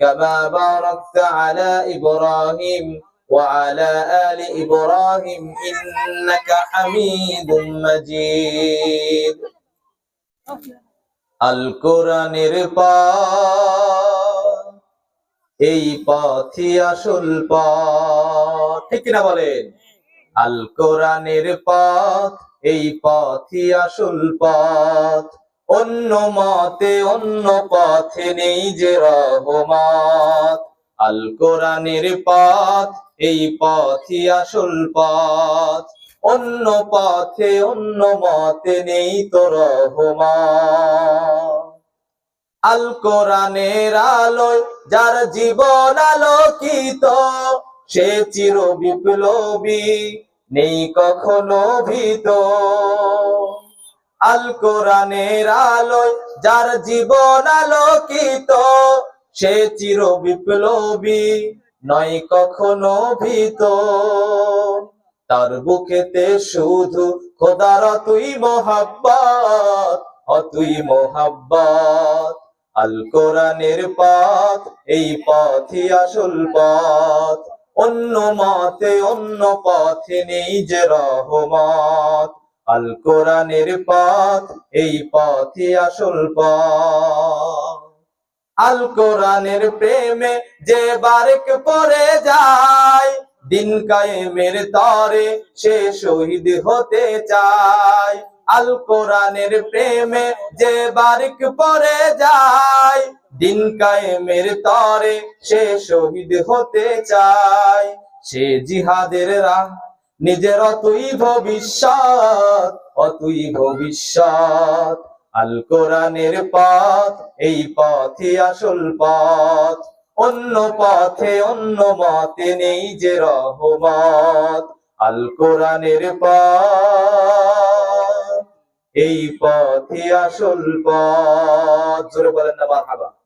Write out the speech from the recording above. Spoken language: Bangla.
كما باركت على إبراهيم وعلى آل إبراهيم إنك حميد مجيد আল কোরআনের পথ এই পথই আসল পথ ঠিক কিনা বলেন আল কোরআনের পথ এই পথই আসল পথ অন্য মতে, অন্য পথে নেই যে রহমত। আল কোরআনের পথ, এই পথই আসল পথ। অন্য পথে, অন্য মতে নেই তো আল কোরআনের আলোয়, যার জীবন আলোকিত, সে চির বিপ্লবী নেই কখনো ভীত। আল কোরআনের আলোয় যার জীবন আলোকিত, সে চির বিপ্লবী, নয় কখনো ভীত। তার বুকেতে শুধু খোদার তুই মোহাব্বত, অতুই মোহাব্বত। আল কোরআনের পথ, এই পথই আসল পথ। অন্য মতে অন্য পথে নেই যে রহমত। আল কোরআনের পথ, এই পথই আসল পথ। আল কোরআনের প্রেমে যে বারেক পরে যায়, দিন কায়েমের তরে সে শহীদ হতে চায়। আল কোরআনের প্রেমে যে বারিক পরে যায়, দিন কায়েমের তরে সে শহীদ হতে চায়। সে জিহাদের রাহ নিজের অতুই ভবিষ্যৎ অতুই ভবিষ্যৎ। আল কোরআনের পথ, এই পথই আসল পথ। অন্য পথে, অন্য মতে নেই যে রহমত। আল কোরআনের পথ, এই পথই আসল পথ। জোরে বলেন না, মারহাবা।